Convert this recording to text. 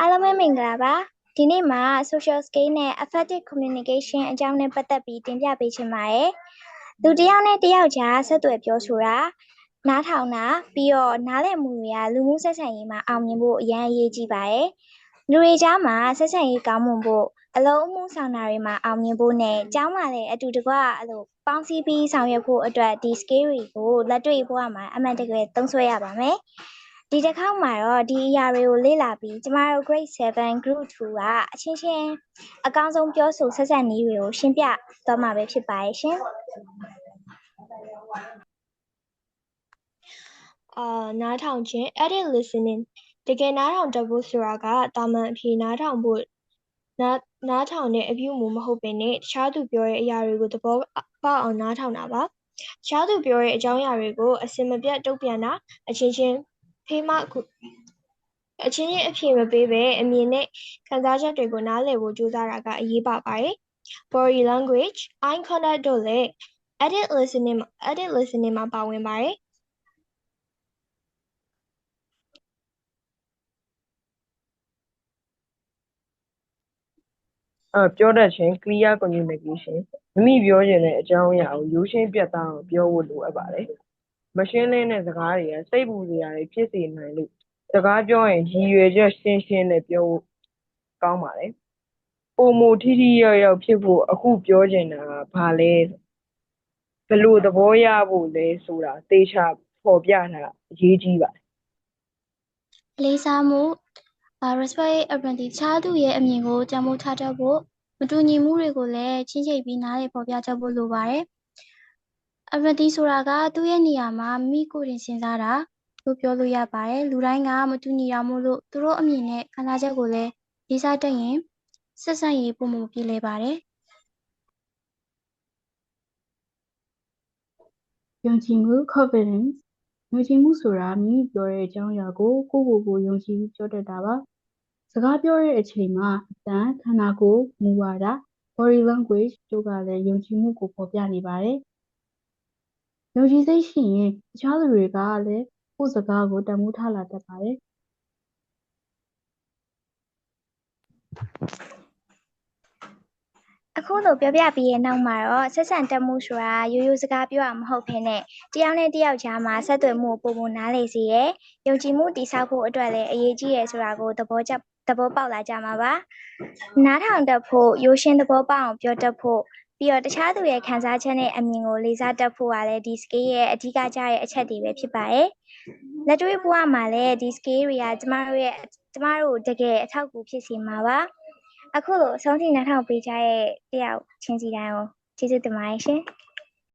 အားလုံးပဲမင်္ဂလာပါဒီနေ့မှာ social skill နဲ့ effective communication အကြောင်းနဲ့ပတ်သက်ပြီးတင်ပြပေးချင်ပါတယ်လူတစ်ယောက်နဲ့တစ်ယောက်ကြားဆက်သွယ်ပြောဆိုတာနားထောင်တာပြီးတော့နားလည်မှုတွေကလူမှုဆက်ဆံရေးမှာအောင်မြင်ဖို့အရန်အရေးကြီးပါတယ်လူတွေကြားမှာဆက်ဆံရေးကောင်းမွန်ဖို့အလုံးအမှုဆောင်တာတွေမှာအောင်မြင်ဖို့နဲ့ကျောင်းမှာလည်းအတူတကွအဲ့လိုပေါင်းစည်းပြီးဆောင်ရွက်ဖို့အတွက်ဒီ skill တွေကိုလက်တွေ့ဘဝမှာအမှန်တကယ်သုံးစွဲရပါမယ် ဒီတစ်ခေါက်မှာတော့ဒီအရာတွေကိုလေ့လာပြီးကျမတို့ grade 7 group 2ကအချင်းချင်းအကောင်းဆုံးပြောဆိုဆက်ဆံနည်းတွေကိုရှင်းပြသွားမှာပဲဖြစ်ပါရဲ့ရှင်အာနားထောင်ခြင်း active listening တကယ်နားထောင်တတ်ဖို့ဆိုတာကတာမန်အဖြေနားထောင်ဖို့နားနားထောင်တဲ့အပြုအမူမဟုတ်ပင်နဲ့တခြားသူပြောတဲ့အရာတွေကိုသဘောပေါက်အောင်နားထောင်တာပါတခြားသူပြောတဲ့အကြောင်းအရာတွေကိုအစင်မပြတ်တုံ့ပြန်တာအချင်းချင်း ဖေးမခုအချင်းချင်းအဖြေမပေးဘဲအမြင်နဲ့ခံစားချက်တွေကိုနားလည်ဖို့ကြိုးစားတာကအရေးပါပါတယ် body language eye contact တို့လည်း active listening မှာ active listening မှာပါဝင်ပါတယ်အဲပြောတတ်ခြင်း clear communication မိမိပြောချင်တဲ့အကြောင်းအရာကိုရိုးရှင်းပြတ်သားအောင်ပြောဖို့လိုအပ်ပါတယ် မရှင်းလင်းတဲ့စကားတွေကစိတ်ပူစရာတွေဖြစ်စေနိုင်လို့စကားပြောရင်ရည်ရွယ်ချက်ရှင်းရှင်းနဲ့ပြောဖို့ကောင်းပါတယ်ပုံမူထိထိရောက်ရောက်ဖြစ်ဖို့အခုပြောချင်တာကဘာလဲဘယ်လိုသဘောရဖို့လဲဆိုတာသေချာပေါ်ပြတာအရေးကြီးပါတယ်လေးစားမှုအာ respect ability ခြားသူရဲ့အမြင်ကိုတန်ဖိုးထားတတ်ဖို့မတူညီမှုတွေကိုလည်းချင်းချိတ်ပြီးနားလည်ဖော်ပြတတ်ဖို့လိုပါတယ် ability ဆိုတာကသူ့ရဲ့နေရာမှာမိကိုယ်တင်စဉ်းစားတာလို့ပြောလို့ရပါတယ်လူတိုင်းကမတူညီတာမို့လို့သူတို့အမြင်နဲ့ခံစားချက်ကိုလည်းလေးစားတတ်ရင်ဆက်ဆံရေးပုံမပြည့်လဲပါတယ်ယုံကြည်မှု confidence ယုံကြည်မှုဆိုတာမိမိပြောတဲ့အကြောင်းအရာကိုကိုယ့်ကိုယ်ကိုယုံကြည်ပြီးပြောတတ်တာပါစကားပြောတဲ့အချိန်မှာအတန်ခန္ဓာကိုယ်မူဝါဒ body language တို့ကလည်းယုံကြည်မှုကိုဖော်ပြနေပါတယ် ယုံကြည်စိတ်ရှိရင်တခြားလူတွေကလည်းကိုယ့်စကားကိုတန်ဖိုးထားလာတတ်ပါတယ်အခုလိုပြောပြပြီးရဲ့နောက်မှာတော့ဆက်ဆံတက်မှုဆိုတာရိုးရိုးစကားပြောတာမဟုတ်ဘဲနဲ့တယောက်နဲ့တယောက်ကြားမှာဆက်သွယ်မှုကိုပုံပုံနားလည်စေရယ်ယုံကြည်မှုတည်ဆောက်ဖို့အတွက်လည်းအရေးကြီးရယ်ဆိုတာကိုသဘောကျသဘောပေါက်လာကြမှာပါနားထောင်တတ်ဖို့ရိုးရှင်းသဘောပေါက်အောင်ပြောတတ်ဖို့ ပြီးတော့တခြားသူရဲ့ခံစားချက်နဲ့အမြင်ကိုလေးစားတတ်ဖို့ကလည်းဒီ skill ရဲ့အဓိကကျတဲ့အချက်တွေပဲဖြစ်ပါတယ်လက်တွေ့ဘဝမှာလည်းဒီ skill တွေကကျမတို့ရဲ့ကျမတို့တကယ်အထောက်အကူဖြစ်စေမှာပါအခုလိုအဆုံးထိနားထောင်ပေးကြတဲ့တယောက်ချင်းစီတိုင်းကိုကျေးဇူးတင်ပါတယ်ရှင်။